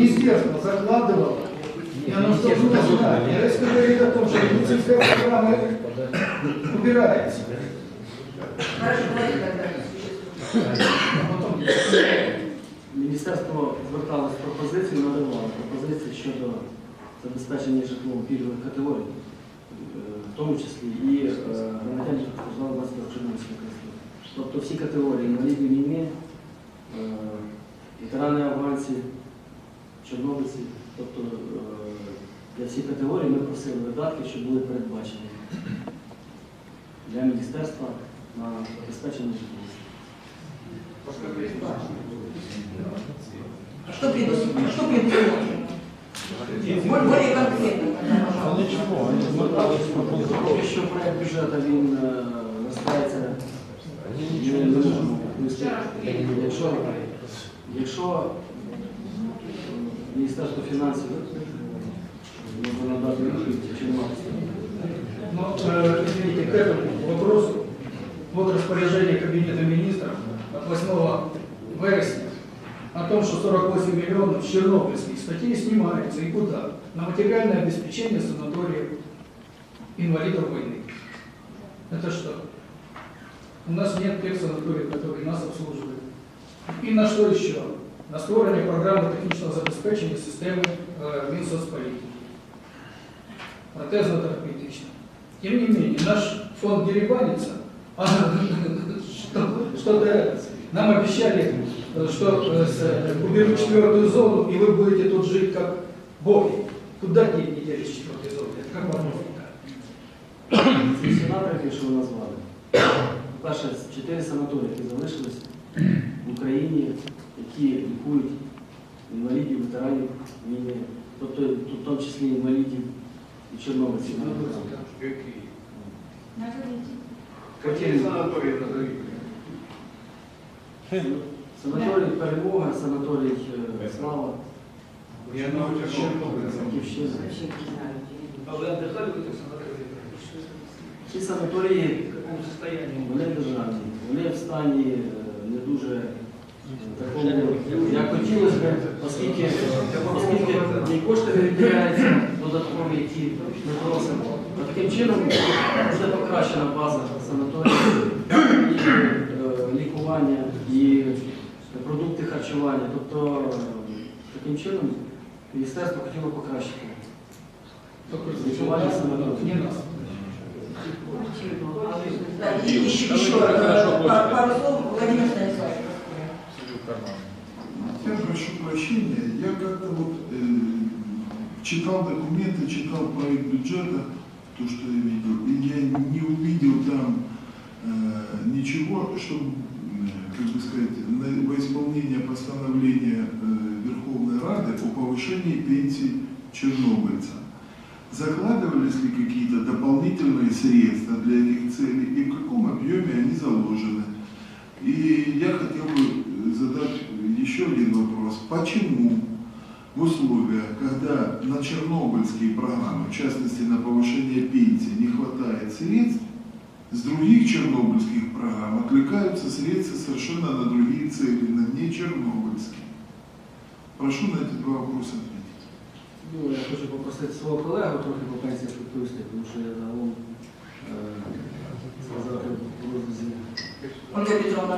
Министерство закладывало, и оно должно знать. А если говорит о том, что медицинская программа убирается, Хорошо, давайте тогда. а потом Міністерство зверталось з пропозицією, надавало пропозиції щодо забезпечення житлом пільгових категорій, е, в тому числі і е, громадян, які постраждали внаслідок Чорнобильської катастрофи. Тобто всі категорії інвалідів війни, е, ветерани афганці, чорнобильців. Тобто е, для всіх категорій ми просили видатки, що були передбачені для міністерства на забезпечення житловості. Что предусмотрено? Что предусмотрено? Более конкретно. Але чого? Якщо проєкт бюджету він е, розкладається, якщо, якщо Міністерство фінансів може надати відповідь, чи немає Ну, э, извините, к этому вопросу, вот распоряжение Кабинета министров от 8 вересня о том, что 48 миллионов с чернобыльских статей снимается и куда? На материальное обеспечение санаториев инвалидов войны. Это что? У нас нет тех санаториев, которые нас обслуживают. И на что еще? На створення програми технічного забезпечення системи э, Мінсоцполітики. Протезно-терапевтично. Тем не менее, наш фонд дереванится, а что, что-то это. нам обещали, э, что э, с- э, уберут четвертую зону, и вы будете тут жить как боги. Куда деньги делись в четвертой зоне? Это как вам логика? ці всі напрямки, що ви назвали. По-перше, чотири санаторії, які залишились в Україні, які лікують інвалідів, ветеранів війни, тобто тут в тому числі інвалідів і чорнобильців. Какие Санаторій Перемога, санаторій е, Слава, Батьківщина. А вы отдыхали в этих санаториях? Ці санаторії В каком состоянии? вони державні, вони в стані е, не дуже е, такому, як хотілося б, оскільки, оскільки ні кошти не виділяються додаткові, які ми просимо. А таким чином буде покращена база санаторію, і е, лікування, і продукти харчування. Тобто е, таким чином міністерство хотіло покращити. Лікування нас. Да, и еще, еще пар- пару слов Владимир Станиславович. Я прошу прощения, я как-то вот э, читал документы, читал проект бюджета, то, что я видел, и я не увидел там э, ничего, что, э, как бы сказать, на- во исполнение постановления э, Верховной Рады о повышении пенсий чернобыльцам. Закладывались ли какие-то дополнительные средства для этих целей и в каком объеме они заложены? И я хотел бы задать еще один вопрос. Почему в условиях, когда на чернобыльские программы, в частности на повышение пенсии, не хватает средств, с других чернобыльских программ отвлекаются средства совершенно на другие цели, на не чернобыльские? Прошу на эти два вопроса ответить. Ну, я хочу попросити свого колегу трохи по пенсіях відповісти, тому що я загалом е, сказати в розрізі. Ольга Петровна?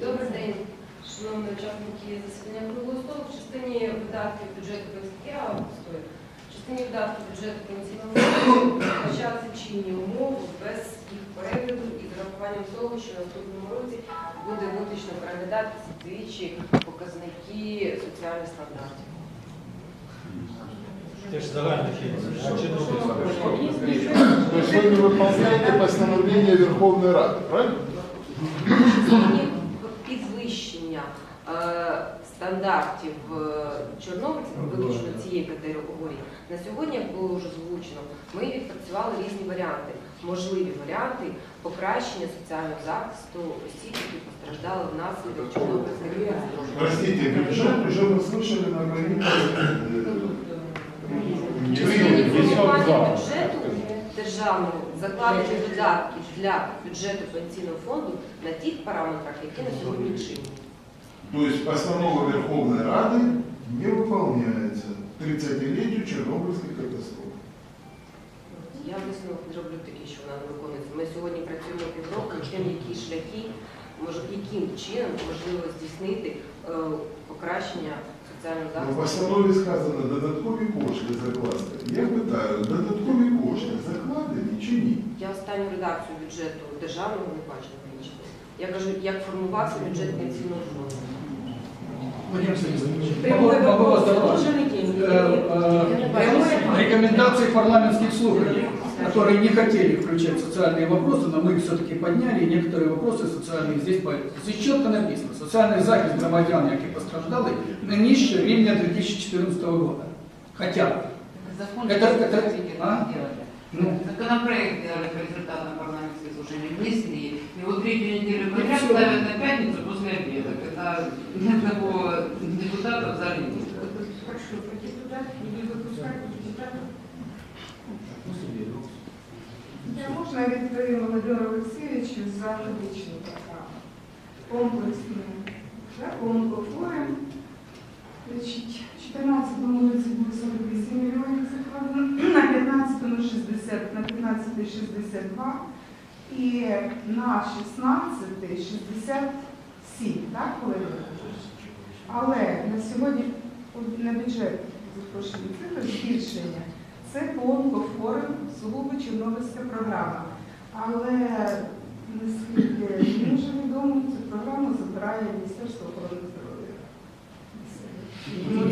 Добрий день, шановні учасники засідання круглого столу. В частині видатків бюджету ПСК, стоїть. частині видатків бюджету пенсійного фонду передбачаються чинні умови без їх перегляду і з урахуванням того, що в наступному році буде виключно переглядатися двічі показники соціальних стандартів. Це ж загальна фінансова. А чи То есть вы не выполняете постановление Верховной Рады, правильно? частині підвищення е, стандартів е, чорнобильців, виключно цієї категорії, на сьогодні, як було вже озвучено, ми відпрацювали різні варіанти, можливі варіанти покращення соціального захисту осіб, які постраждали внаслідок чорнобильської катастрофи. Простите, бюджет уже мы слышали на бюджету державного закладені видатки для бюджету пенсійного фонду на тих параметрах, які на сьогодні чинні. То есть постанова Верховной Рады не выполняется 30-летию Чернобыльской катастрофы. Я висновок зроблю такий, що вона не виконується. Ми сьогодні працюємо півроку, над тим, які шляхи, може, яким чином можливо здійснити е, покращення соціального В захисту. постанові сказано додаткові кошти закласти. Я питаю, додаткові кошти закладені чи ні? Я останню редакцію бюджету державного не бачила клінічного. Я кажу, як формувався бюджет пенсійного фонду. Вадим Сергеевич, Прямой вопрос. Э, э. Рекомендации парламентских слушаний, которые не хотели включать социальные вопросы, но мы их все-таки подняли, и некоторые вопросы социальные здесь появились. Здесь четко написано, социальный захист громадян, які постраждали, не нижче рівня 2014 года. Хотя бы. Закон Это- это, это- а? делали. Ну, Законопроект делали по результатам парламентских слушаний, внесли. И вот третью неделю Ну, подряд ставят на пятницу. ни одного депутата в зале нет. Прошу, по депутатам не выпускать за личную программу? Комплексную. Да, он говорим. Значит, 14 вулиці буде 48 мільйонів закладено, на 15 на 60, на 15 62 і на 16 60 67, так, Олег? Але на сьогодні на бюджет запрошені цифри збільшення. Це по онкохворим сугубо Чорнобильська програма. Але наскільки мені вже відомо, цю програму забирає Міністерство охорони здоров'я.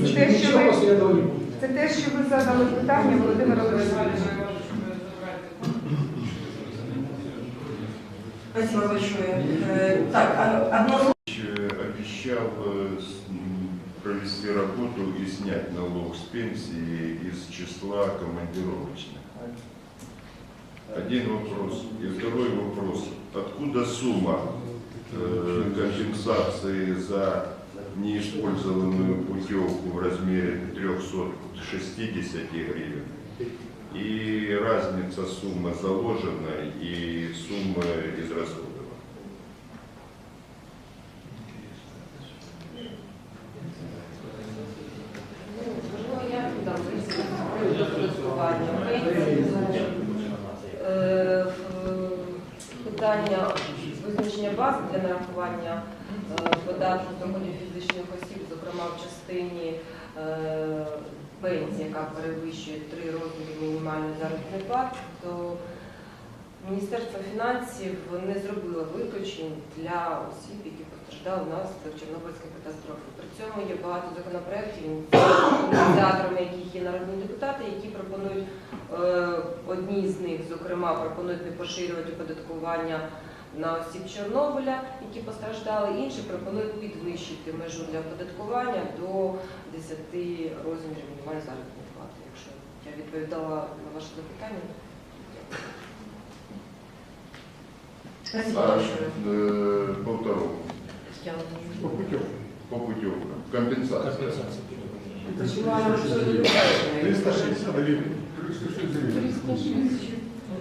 Це те, що ви, це те, що задали питання, Володимир Олександрович. Спасибо большое. Э, Так, а- одно Э, обещал э, провести работу и снять налог с пенсии из числа командировочных. Один вопрос. И второй вопрос. Откуда сумма э, компенсации за неиспользованную путевку в размере 360 гривен? Разница суммы заложенной и суммы израсходованной? Пенсії, яка перевищує три розміри мінімальної заробітної плати, то Міністерство фінансів не зробило виключень для осіб, які постраждали внаслідок Чорнобильської катастрофи. При цьому є багато законопроєктів, ініціаторами яких є народні депутати, які пропонують е, одні з них, зокрема, пропонують не поширювати оподаткування на осіб Чорнобиля, які постраждали, інші пропонують підвищити межу для оподаткування до 10 розмірів мінімальної заробітної плати. Якщо я відповідала на ваше запитання. Спасибо А большое. э, по второму, Я по путевкам, компенсация. Компенсация. Почему она уже не выполняет? 360 гривен.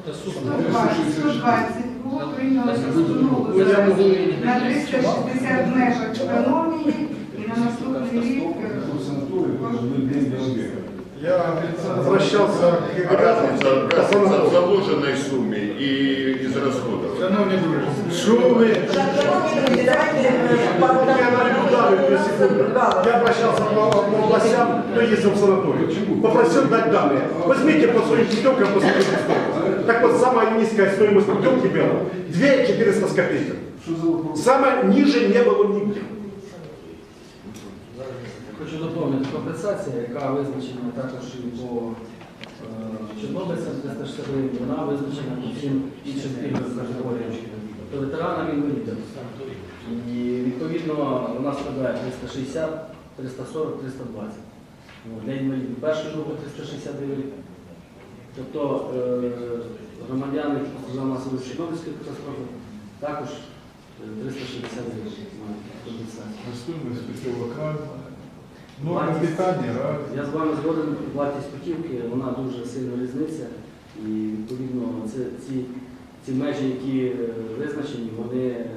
Это сумма. 120, 120 було прийнято постанову Ну, я зараз можу- на 360 в межах економії і на наступний рік е, Я обращался к Разница, разница в заложенной сумме и израсходованной. Шановні друзі, Что вы? Я наблюдал две секунды. Я обращался по, по областям, но ездил в санаторий. Попросил дать данные. Возьмите по своим путевкам, по своим стоимость. Так вот, самая низкая стоимость путевки была 2 400 с копейками. Самая ниже не было нигде. Хочу доповнити компенсація, яка визначена також і по е, чорнобильцям 360 гривень, вона визначена по всім іншим пільговим категоріям. Тобто ветеранам інвалідам. І відповідно вона складає 360, 340, 320. Ну, Для інвалідів першої групи 360 гривень. Тобто е, громадяни, постраждали внаслідок Чорнобильської катастрофи, також е, 360 гривень мають компенсацію. Разная. Норма. Я з вами згоден, вартість путівки, вона дуже сильно різниця. І відповідно це, ці, ці межі, які е, визначені, вони е,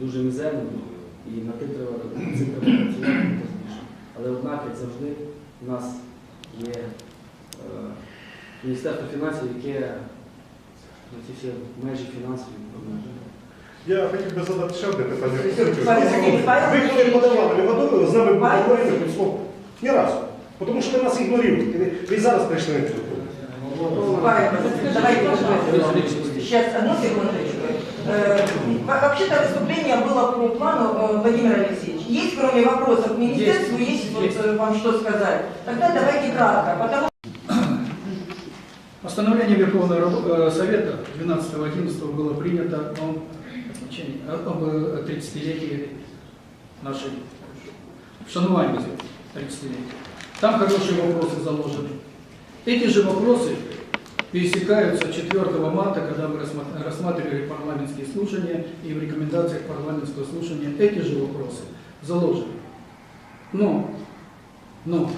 дуже мізерні. І на тим треба на цим треба працювати пізніше. Але однак, як завжди, у нас є е, Міністерство фінансів, яке на ці всі межі фінансові обмежує. Я хотів би задати ще одне питання. Пане Сергій, пане Ви коли подавали, ви готові з нами Пане поговорити під слово? Ні разу. Тому що ви нас ігноруєте. Ви- Ви і зараз прийшли на цю Павел, давайте Сейчас, одну секундочку. Э, во- Вообще-то выступление было по плану э, Владимира Алексеевича. Есть, кроме вопросов к министерству, есть, вот, э, вам что сказать? Тогда давайте кратко, потому Постановление Верховного Рабо- э, Совета 12.11 было принято о о- об э, 30-летии нашей шанувании 30-летия. Там хорошие вопросы заложены. Эти же вопросы пересекаются 4 марта, когда мы рассма- рассматривали парламентские слушания, и в рекомендациях парламентского слушания эти же вопросы заложены. Но, но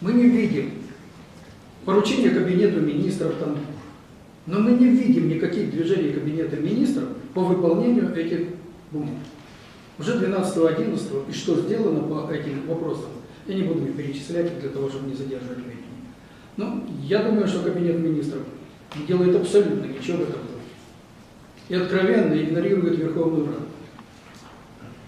мы не видим поручение кабинету министров там. Но мы не видим никаких движений кабинета министров по выполнению этих бумаг. Уже 12-11 и что сделано по этим вопросам, я не буду их перечислять для того, чтобы не задерживать времени. Но я думаю, что кабинет министров не делает абсолютно ничего в этом духе. И откровенно игнорирует Верховную Раду.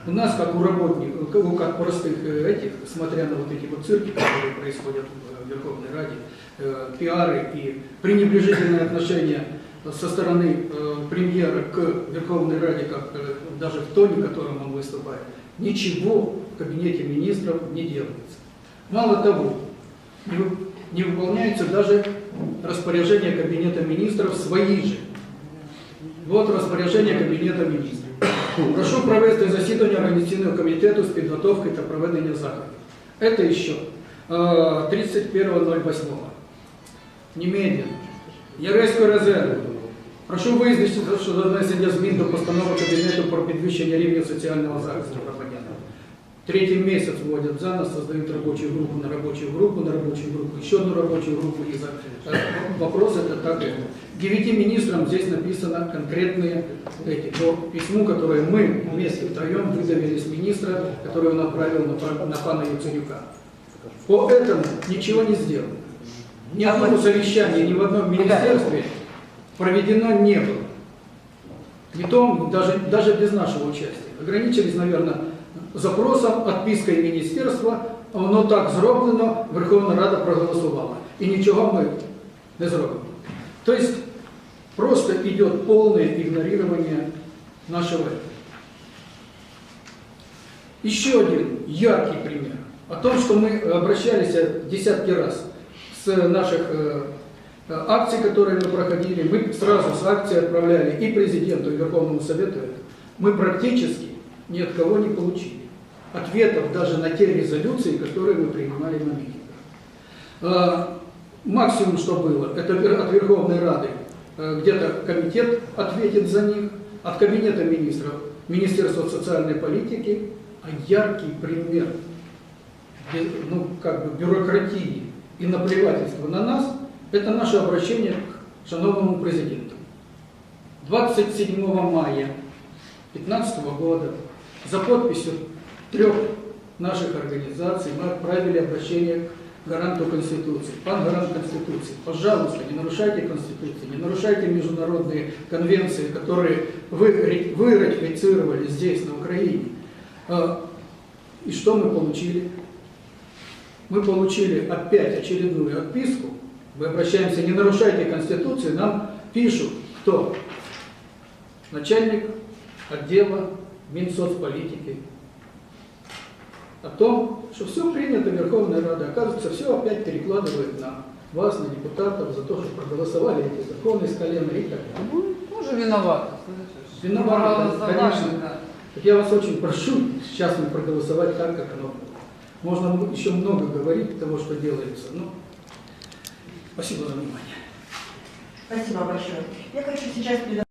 У нас, как у работников, как у как простых э, этих, смотря на вот эти вот цирки, которые происходят в э, Верховной Раде, э, пиары и пренебрежительное отношение со стороны э, премьера к Верховной Раде, как э, даже в тоне, которым он выступает, ничего в кабинете министров не делается. Мало того, не, вы- не выполняются даже распоряжения кабинета министров свои же. Вот розпорядження Кабінету міністрів. Прошу провести засідання організаційного комітету з підготовки та проведення заходів. Это еще э, 31.08. Немедленно. Єврейського резерву. Прошу визначити щодо внесення змін до постанови Кабінету про підвищення рівня соціального захисту громадян. Третий месяц вводят за нас, создают рабочую группу на рабочую группу, на рабочую группу, еще одну рабочую группу. И за... э, Вопрос это так. это. Девяти министрам здесь написано конкретные эти, по письму, которое мы вместе втроем выдавили с министра, который он направил на, пан- на пана Яценюка. По этому ничего не сделано. Ни одного совещания ни в одном министерстве проведено не было. Не том, даже, даже без нашего участия. Ограничились, наверное, запросом, отпиской міністерства, воно так зроблено, Верховна Рада проголосувала. І нічого ми не зробимо. Тобто просто йде повне ігнорирование нашего этого. Еще один яркий пример о том, что мы обращались десятки раз с наших э, э, акций, которые мы проходили, мы сразу с акции отправляли и президенту, и Верховному Совету. Мы практически ни от кого не получили ответов даже на те резолюции, которые мы принимали на митингах. Максимум, что было, это от Верховной Рады э, где-то комитет ответит за них, от Кабинета министров, Министерство социальной политики, а яркий пример ну, как бы бюрократии и наплевательства на нас, это наше обращение к шановному президенту. 27 мая 2015 года за подписью трех наших организаций мы отправили обращение к гаранту Конституции. Пан гарант Конституции, пожалуйста, не нарушайте Конституцию, не нарушайте международные конвенции, которые вы, вы ратифицировали здесь, на Украине. А, И что мы получили? Мы получили опять очередную отписку. Мы обращаемся, не нарушайте Конституцию, нам пишут, кто? Начальник отдела Минсоцполитики. О том, что все принято Верховной Радой. Оказывается, все опять перекладывают на вас, на депутатов, за то, что проголосовали эти законы с колена и так далее. Ну, тоже виноват. Виноваты, Проголосовали, конечно. да. Так я вас очень прошу сейчас проголосовать так, как оно было. Можно еще много говорить того, что делается. Ну, спасибо за внимание. Спасибо большое. Я хочу сейчас передать